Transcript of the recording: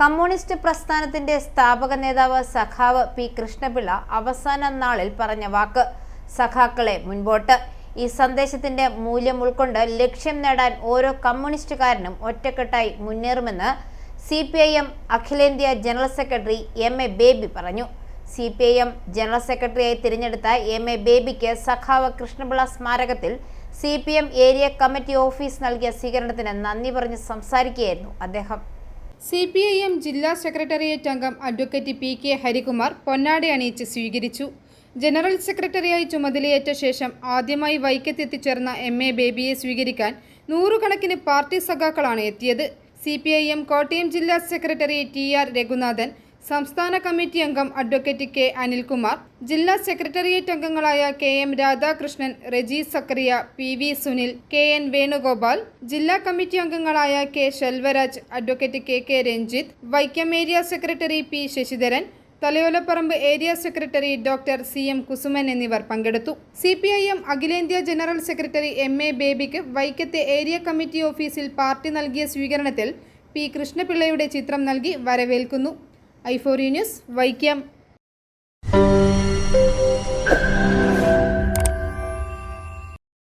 Communist പ്രസ്ഥാനത്തിന്റെ സ്ഥാപക നേതാവ് സഖാവ് പി കൃഷ്ണപിള്ള അവസാന നാളിൽ പറഞ്ഞ വാക്ക് സഖാക്കളെ മുൻപോട്ട്. ഈ സന്ദേശത്തിന്റെ മൂല്യം ഉൾക്കൊണ്ട് ലക്ഷ്യം നേടാൻ ഓരോ കമ്മ്യൂണിസ്റ്റുകാരനും ഒറ്റക്കെട്ടായി മുന്നേറുമെന്ന് സി പി ഐ എം അഖിലേന്ത്യാ general secretary M A Baby പറഞ്ഞു. C P I M general സെക്രട്ടറിയായി തിരഞ്ഞെടുത്ത എം എ ബേബിക്ക് സഖാവ് കൃഷ്ണപിള്ള സ്മാരകത്തിൽ C P M area committee office നൽകിയ സ്വീകരണത്തിന് നന്ദി പറഞ്ഞ് സംസാരിക്കുകയായിരുന്നു അദ്ദേഹം. സി പി ഐ എം ജില്ലാ സെക്രട്ടേറിയറ്റ് അംഗം അഡ്വക്കേറ്റ് പി കെ ഹരികുമാർ പൊന്നാടി അണിയിച്ച് സ്വീകരിച്ചു. ജനറൽ സെക്രട്ടറിയായി ചുമതലയേറ്റ ശേഷം ആദ്യമായി വൈക്കത്തെത്തിച്ചേർന്ന എം എ ബേബിയെ സ്വീകരിക്കാൻ നൂറുകണക്കിന് പാർട്ടി സഖാക്കളാണ് എത്തിയത്. C P I M Kottayam ജില്ലാ സെക്രട്ടറി ടി ആർ രഘുനാഥൻ സംസ്ഥാന കമ്മിറ്റി അംഗം അഡ്വക്കേറ്റ് കെ അനിൽകുമാർ ജില്ലാ സെക്രട്ടേറിയറ്റ് അംഗങ്ങളായ K M Radhakrishnan Reji Sakariya P V Sunil K N Venugopal ജില്ലാ കമ്മിറ്റി അംഗങ്ങളായ K Selvaraj advocate K K Ranjith Vaikom area secretary P Sasidharan Thalayolaparambu area secretary doctor C M Kusuman എന്നിവർ പങ്കെടുത്തു. C P I M അഖിലേന്ത്യാ general secretary M A ബേബിക്ക് വൈക്കത്തെ area committee ഓഫീസിൽ party നൽകിയ സ്വീകരണത്തിൽ പി കൃഷ്ണപിള്ളയുടെ ചിത്രം നൽകി വരവേൽക്കുന്നു. ന്യൂസ് വൈക്കം.